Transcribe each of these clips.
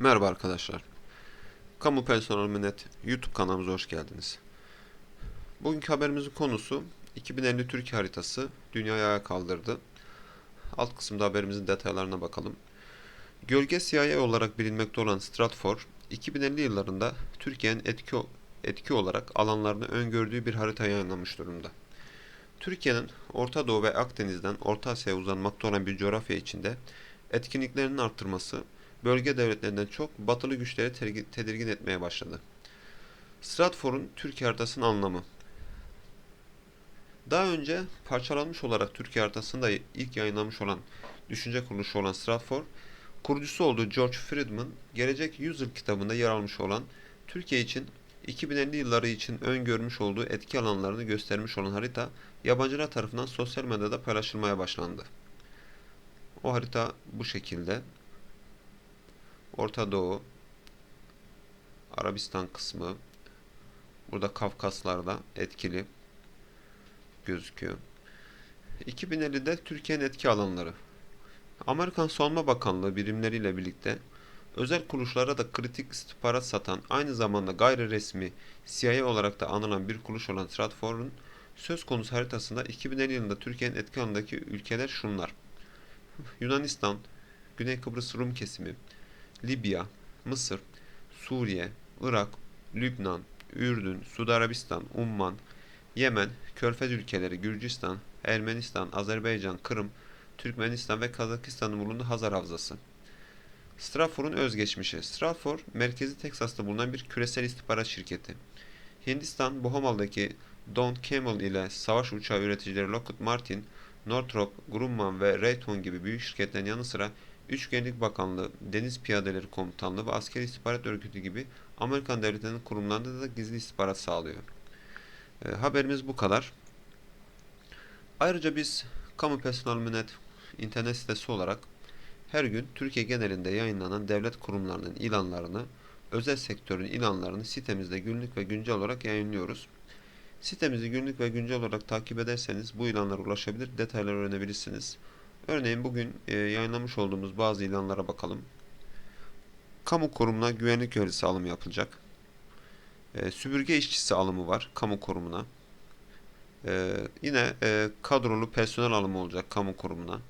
Merhaba arkadaşlar. Kamu Personel Net YouTube kanalımıza hoş geldiniz. Bugünkü haberimizin konusu 2050 Türkiye haritası dünyayı ayağa kaldırdı. Alt kısımda haberimizin detaylarına bakalım. Gölge CIA olarak bilinmekte olan Stratfor, 2050 yıllarında Türkiye'nin etki, etki olarak alanlarını öngördüğü bir harita yayınlamış durumda. Türkiye'nin Orta Doğu ve Akdeniz'den Orta Asya'ya uzanmakta olan bir coğrafya içinde etkinliklerinin arttırması bölge devletlerinden çok batılı güçleri tedirgin etmeye başladı. Stratfor'un Türkiye haritasının anlamı Daha önce parçalanmış olarak Türkiye haritasını da ilk yayınlamış olan düşünce kuruluşu olan Stratfor, kurucusu olduğu George Friedman, Gelecek Yüzyıl kitabında yer almış olan Türkiye için 2050 yılları için öngörmüş olduğu etki alanlarını göstermiş olan harita, yabancılar tarafından sosyal medyada paylaşılmaya başlandı. O harita bu şekilde. Orta Doğu, Arabistan kısmı, burada Kafkaslar'da etkili gözüküyor. 2050'de Türkiye'nin etki alanları. Amerikan Savunma Bakanlığı birimleriyle birlikte özel kuruluşlara da kritik istihbarat satan aynı zamanda gayri resmi CIA olarak da anılan bir kuruluş olan Stratfor'un söz konusu haritasında 2050 yılında Türkiye'nin etki alanındaki ülkeler şunlar. Yunanistan, Güney Kıbrıs Rum kesimi, Libya, Mısır, Suriye, Irak, Lübnan, Ürdün, Suudi Arabistan, Umman, Yemen, Körfez ülkeleri, Gürcistan, Ermenistan, Azerbaycan, Kırım, Türkmenistan ve Kazakistan'ın bulunduğu Hazar Havzası. Stratfor'un özgeçmişi. Stratfor, merkezi Teksas'ta bulunan bir küresel istihbarat şirketi. Hindistan, Bohamal'daki Don Camel ile savaş uçağı üreticileri Lockheed Martin, Northrop, Grumman ve Raytheon gibi büyük şirketlerin yanı sıra Üçgenlik Bakanlığı, Deniz Piyadeleri Komutanlığı ve Askeri İstihbarat Örgütü gibi Amerikan devletlerinin kurumlarında da gizli istihbarat sağlıyor. E, haberimiz bu kadar. Ayrıca biz Kamu Personel Net internet sitesi olarak her gün Türkiye genelinde yayınlanan devlet kurumlarının ilanlarını, özel sektörün ilanlarını sitemizde günlük ve güncel olarak yayınlıyoruz. Sitemizi günlük ve güncel olarak takip ederseniz bu ilanlara ulaşabilir, detaylar öğrenebilirsiniz. Örneğin bugün e, yayınlamış olduğumuz bazı ilanlara bakalım. Kamu kurumuna güvenlik görevlisi alımı yapılacak. E, süpürge işçisi alımı var kamu kurumuna. E, yine e, kadrolu personel alımı olacak kamu kurumuna.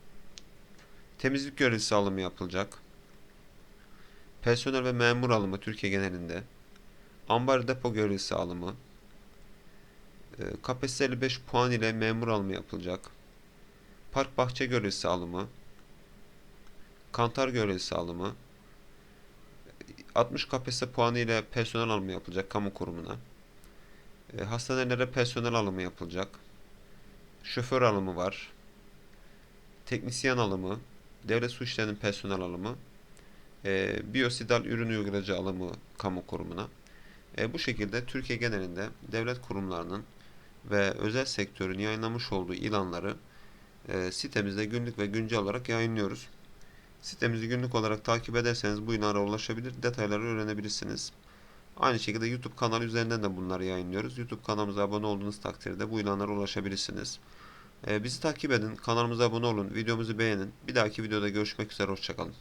Temizlik görevlisi alımı yapılacak. Personel ve memur alımı Türkiye genelinde. Ambar depo görevlisi alımı. E, KPSS 55 puan ile memur alımı yapılacak. Park bahçe görevlisi alımı. Kantar görevlisi alımı. 60 KPSS puanı ile personel alımı yapılacak kamu kurumuna. E, hastanelere personel alımı yapılacak. Şoför alımı var. Teknisyen alımı. Devlet su işlerinin personel alımı. E, biyosidal ürün uygulayıcı alımı kamu kurumuna. E, bu şekilde Türkiye genelinde devlet kurumlarının ve özel sektörün yayınlamış olduğu ilanları e, sitemizde günlük ve güncel olarak yayınlıyoruz. Sitemizi günlük olarak takip ederseniz bu ilanlara ulaşabilir, detayları öğrenebilirsiniz. Aynı şekilde YouTube kanalı üzerinden de bunları yayınlıyoruz. YouTube kanalımıza abone olduğunuz takdirde bu ilanlara ulaşabilirsiniz. E, bizi takip edin, kanalımıza abone olun, videomuzu beğenin. Bir dahaki videoda görüşmek üzere, hoşçakalın.